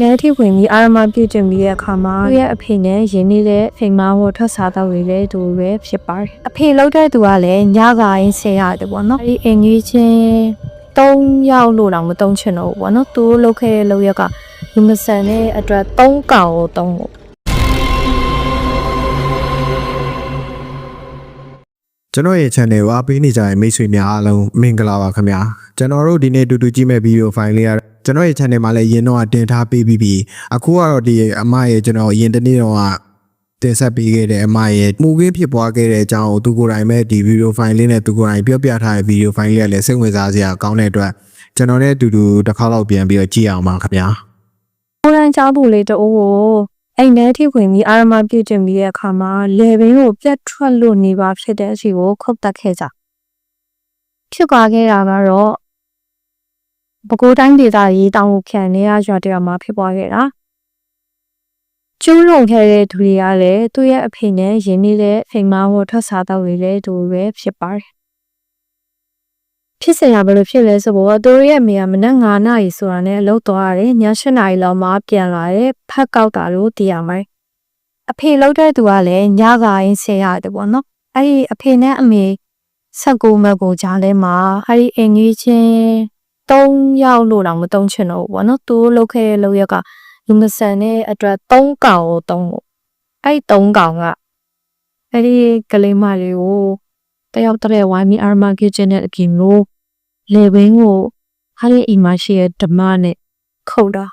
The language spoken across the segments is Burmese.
လဲထိဝင်ပြီးအာရမပြုတ်တင်ပြီးတဲ့အခါမှာသူ့ရဲ့အဖေနဲ့ရင်းနှီးတဲ့ဖိမဝတ်ထွက်စားတော့တွေလည်းသူပဲဖြစ်ပါတယ်အဖေလောက်တဲ့သူကလည်းညကရင်းဆဲရတယ်ပေါ့နော်အဲဒီအင်ကြီးချင်း၃ယောက်လို့တော့မတုံးချင်တော့ဘူးပေါ့နော်သူတို့လောက်ခဲ့တဲ့လောက်ရက်ကလူမဆန်တဲ့အတွက်၃កောင်ကိုတုံးဖို့ကျွန်တော်ရဲ့ channel ကိုအားပေးနေကြတဲ့မိတ်ဆွေများအားလုံးမင်္ဂလာပါခင်ဗျာကျွန်တော်တို့ဒီနေ့တူတူကြည့်မဲ့ဗီဒီယိုဖိုင်လေးက ကျွန်တော်ရဲ့ channel မှာလည်းရင်းတော့တင်ထားပေးပြီးပြီအခုကတော့ဒီအမရဲ့ကျွန်တော်အရင်တနေ့တော့ကတင်ဆက်ပေးခဲ့တဲ့အမရဲ့မူကင်းဖြစ်ပွားခဲ့တဲ့အကြောင်းကိုသူကိုယ်တိုင်ပဲဒီဗီဒီယိုဖိုင်လေးနဲ့သူကိုယ်တိုင်ပြောပြထားတဲ့ဗီဒီယိုဖိုင်လေးကလည်းစိတ်ဝင်စားစရာကောင်းတဲ့အတွက်ကျွန်တော်နဲ့အတူတူတစ်ခါတော့ပြန်ပြီးတော့ကြည့်အောင်ပါခင်ဗျာကိုရန်ချောင်းသူလေးတအိုးကိုအိမ်ထဲထိဝင်ပြီးအာရမပြုတ်တင်ပြီးတဲ့အခါမှာလေဘင်းကိုပြတ်ထွက်လို့နေပါဖြစ်တဲ့အစီကိုခုတ်တက်ခဲ့ကြဖြစ်သွားခဲ့တာကတော့ ပဲခူးတိုင်းဒေသရေးတောင်ကိုခံနေရရွာတရမှာဖြစ်ပွားခဲ့တာကျူးလွန်ခဲ့တဲ့သူတွေကလည်းသူ့ရဲ့အဖေနဲ့ရင်းနှီးတဲ့ဖိမဝတ်ထွက်စားတော့တွေလည်းသူပဲဖြစ်ပါတယ်ဖြစ်စင်ရဘယ်လိုဖြစ်လဲဆိုတော့သူတို့ရဲ့အမေကမနက်9နာရီဆိုတာနဲ့အလုပ်သွားရတယ်ည7နာရီလောက်မှပြန်လာတယ်ဖက်ကောက်တာလို့သိရမယ်အဖေလောက်တဲ့သူကလည်းညကရင်းဆဲရတယ်ပေါ့နော်အဲ့ဒီအဖေနဲ့အမေဆက်ကူမက်ကိုကြားထဲမှာအဲ့ဒီအင်ကြီးချင်း ၃ယောက်လို့တော့မတုံးချင်တော့ဘူးပေါ့နော်သူတို့လုပ်ခဲ့တဲ့လုပ်ရက်ကလူမဆန်တဲ့အတွက်၃កောင်ကိုတုံးဖို့အဲ့ဒီ၃កောင်ကအဲ့ဒီကလေးမလေးကိုတယောက်တည်းဝိုင်းပြီးအာမကစ်ချင်တဲ့အကင်လို့လေဘင်းကိုဟာဒီအိမ်မှာရှိတဲ့ဓမ္မနဲ့ခုတ်တာ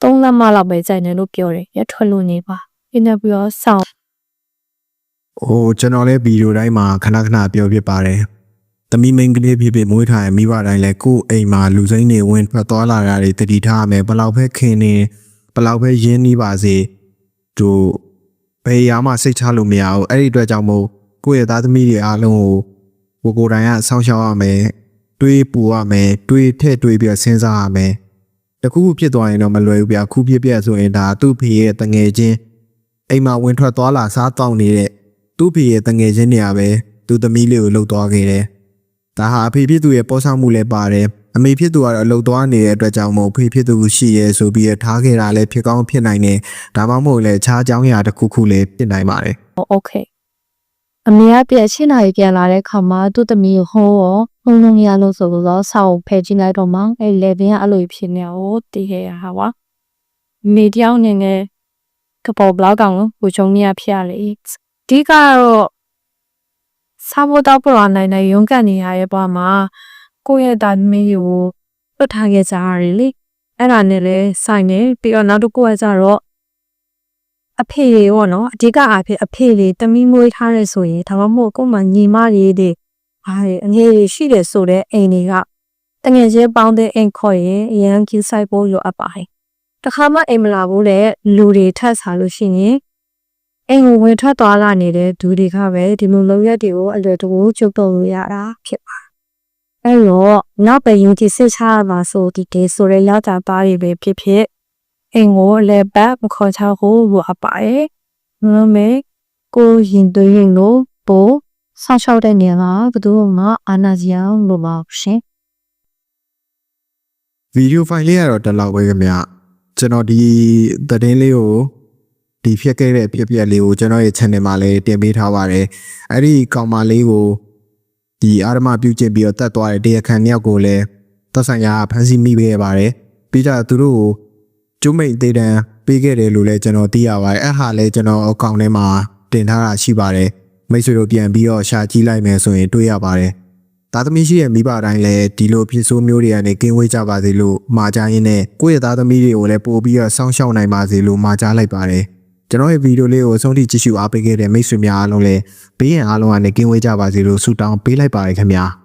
သုံးလက်မလောက်ပဲကြိုင်တယ်လို့ပြောတယ်ရထွက်လို့နေပါပြနေပြီးတော့ဆောင်း။ဟိုကျွန်တော်လည်းဗီဒီယိုတိုင်းမှာခဏခဏပြောပြပါတယ်။ သမီးမိန်းကလေးဖြစ်ဖြစ်မွေးထားရင်မိဘတိုင်းလည်းကိုယ့်အိမ်မှာလူစိမ်းတွေဝင်ထွက်သွားလာတာတွေတတိထားရမယ်။ဘယ်လောက်ပဲခင်နေဘယ်လောက်ပဲရင်းနှီးပါစေတို့ဘယ်ရာမှစိတ်ချလို့မရဘူး။အဲ့ဒီအတွက်ကြောင့်မို့ကိုယ့်ရဲ့သားသမီးတွေအားလုံးကိုကိုယ်ကိုယ်တိုင်ကစောင့်ရှောက်ရမယ်။တွေးပူရမယ်။တွေးထည့်တွေးပြီးတော့စဉ်းစားရမယ်။တခုခုဖြစ်သွားရင်တော့မလွယ်ဘူးဗျာ။ခုဖြစ်ပြက်ဆိုရင်ဒါသူ့ဖေရဲ့တငယ်ချင်းအိမ်မှာဝင်ထွက်သွားလာစားတောင်းနေတဲ့သူ့ဖေရဲ့တငယ်ချင်းတွေကပဲသူ့သမီးလေးကိုလှုပ်သွားခဲ့တယ်။ ဒါဟာအဖေဖြစ်သူရဲ့ပေါ်ဆောင်မှုလည်းပါတယ်။အမေဖြစ်သူကတော့အလုပ်သွားနေတဲ့အတွက်ကြောင့်မို့ဖေဖြစ်သူရှိရဲဆိုပြီးထားခဲ့တာလည်းဖြစ်ကောင်းဖြစ်နိုင်တယ်။ဒါမှမဟုတ်လည်းခြားအကြောင်းအရာတစ်ခုခုလည်းဖြစ်နိုင်ပါတယ် โอเคအမေကပြန်ရှင်းလာပြန်လာတဲ့ခါမှာသူ့သမီးကိုဟောရောဟုံလုံးရလို့ဆိုတော့ဆောက်ဖယ်ကြည့်လိုက်တော့မှအဲလေဘင်းကအဲ့လိုဖြစ်နေတော့တည်ခဲ့ရဟာပါမိတယောက်နေနဲ့ကပေါ်ဘလောက်ကောင်လို့ကိုချုံမြဖြစ်ရလေဒီကတော့ စာဘောတော့ပရနိုင်နိုင်ရုန်းကန်နေရရဲ့ဘာမှာကိုယ့်ရဲ့တာသမီးကိုလွတ်ထားခဲ့ကြရတယ်လေအဲ့ဒါနဲ့လဲဆိုင်နေပြီးတော့နောက်တစ်ခုကကြတော့အဖေတွေပေါ့နော်အဓိကအားဖြင့်အဖေတွေတမီးမွေးထားရဲဆိုရင်ဒါမှမဟုတ်ကိုယ်မှညီမတွေတွေဟာအငယ်တွေရှိတယ်ဆိုတဲ့အိမ်တွေကတငယ်ချင်းပေါင်းတဲ့အိမ်ခေါ်ရင်အရန်ကြီးဆိုင်ဖို့လိုအပ်ပါတယ်တခါမှအိမ်မလာဘူးလေလူတွေထပ်စားလို့ရှိရင် အိမ်ကိုဝင်ထွက်သွားလာနေတဲ့သူတွေကပဲဒီလိုလုံရက်တွေကိုအလွယ်တကူကျုပ်တော့လို့ရတာဖြစ်ပါတယ်အဲ့တော့နောက်ပဲယုံကြည်စိတ်ချရပါဆိုဒီဒေဆိုရဲရောက်တာပါတွေပဲဖြစ်ဖြစ်အိမ်ကိုလည်းဘတ်မခေါ်ချဖို့လိုအပ်ပါတယ်။ဒါပေမဲ့ကိုရင်သွေးရင်လို့ပို့ဆောင်းလျှောက်တဲ့နေရာမှာဘယ်သူမှအာနာစီအောင်လို့မဟုတ်ရှင်။ဗီဒီယိုဖိုင်လေးကတော့တလောက်ပဲခင်ဗျ။ကျွန်တော်ဒီသတင်းလေးကို ဒီဖြစ်ခဲ့တဲ့ဖြစ်ပျက်လေးကိုကျွန်တော်ရဲ့ channel မှာလည်းတင်ပေးထားပါတယ်။အဲ့ဒီကောင်မလေးကိုဒီအာရမပြုတ်ကျင်ပြီးတော့တတ်သွားတဲ့တရားခံမြောက်ကိုလည်းသက်ဆိုင်ရာဖမ်းဆီးမိခဲ့ပါတယ်။ပြီးကြသူတို့ကိုကျုံးမိတ်သေးတန်းပေးခဲ့တယ်လို့လည်းကျွန်တော်သိရပါတယ်။အဲ့ဟာလည်းကျွန်တော်အကောင့်ထဲမှာတင်ထားတာရှိပါတယ်။မိတ်ဆွေတို့ပြန်ပြီးတော့ရှာကြည့်လိုက်မယ်ဆိုရင်တွေ့ရပါတယ်။သားသမီးရှိရဲ့မိဘတိုင်းလည်းဒီလိုဖြစ်ဆိုးမျိုးတွေကနေကင်းဝေးကြပါစေလို့မှာကြားရင်းနဲ့ကိုယ့်ရဲ့သားသမီးတွေကိုလည်းပို့ပြီးတော့စောင့်ရှောက်နိုင်ပါစေလို့မှာကြားလိုက်ပါတယ်။ ကျွန်တော်ရဲ့ဗီဒီယိုလေးကိုအဆုံးထိကြည့်ရှုအားပေးခဲ့တဲ့မိတ်ဆွေများအားလုံးလည်းဘေးရန်အားလုံးကနေကင်းဝေးကြပါစေလို့ဆုတောင်းပေးလိုက်ပါတယ်ခင်ဗျာ။